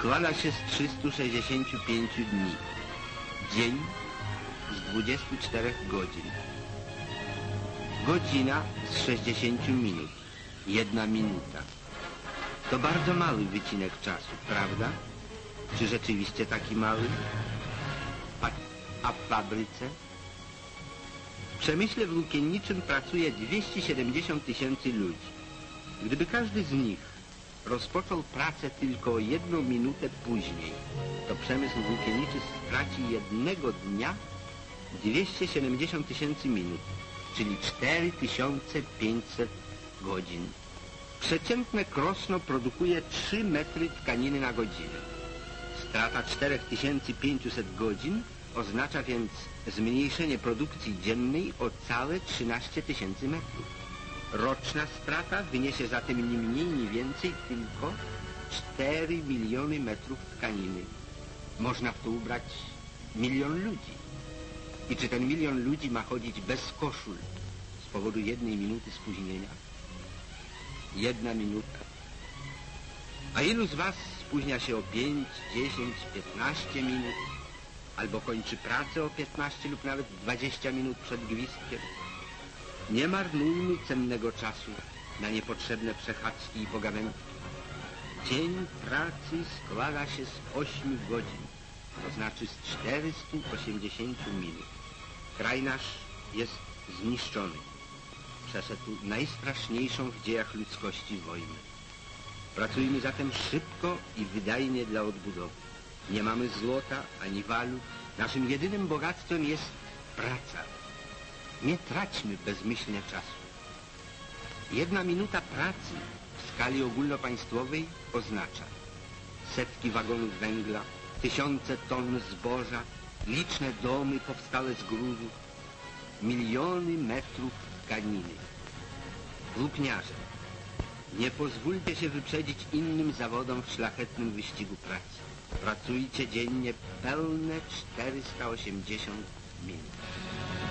składa się z 365 dni. Dzień z 24 godzin. Godzina z 60 minut. Jedna minuta. To bardzo mały wycinek czasu, prawda? Czy rzeczywiście taki mały? A, a w fabryce? W przemyśle włókienniczym pracuje 270 tysięcy ludzi. Gdyby każdy z nich rozpoczął pracę tylko jedną minutę później, to przemysł włókienniczy straci jednego dnia 270 tysięcy minut, czyli 4500 godzin. Przeciętne krosno produkuje 3 metry tkaniny na godzinę. Strata 4500 godzin oznacza więc zmniejszenie produkcji dziennej o całe 13 tysięcy metrów. Roczna strata wyniesie zatem ni mniej, ni więcej tylko 4 miliony metrów tkaniny. Można w to ubrać milion ludzi. I czy ten milion ludzi ma chodzić bez koszul z powodu jednej minuty spóźnienia? Jedna minuta. A ilu z was spóźnia się o 5, 10, 15 minut? Albo kończy pracę o 15 lub nawet 20 minut przed gwizdkiem? Nie marnujmy cennego czasu na niepotrzebne przechadzki i pogawędki. Dzień pracy składa się z 8 godzin, to znaczy z 480 minut. Kraj nasz jest zniszczony. Przeszedł najstraszniejszą w dziejach ludzkości wojnę. Pracujmy zatem szybko i wydajnie dla odbudowy. Nie mamy złota ani walut. Naszym jedynym bogactwem jest praca. Nie traćmy bezmyślnie czasu. Jedna minuta pracy w skali ogólnopaństwowej oznacza setki wagonów węgla, tysiące ton zboża, liczne domy powstałe z gruzów, miliony metrów tkaniny. Włókniarze, nie pozwólcie się wyprzedzić innym zawodom w szlachetnym wyścigu pracy. Pracujcie dziennie pełne 480 minut.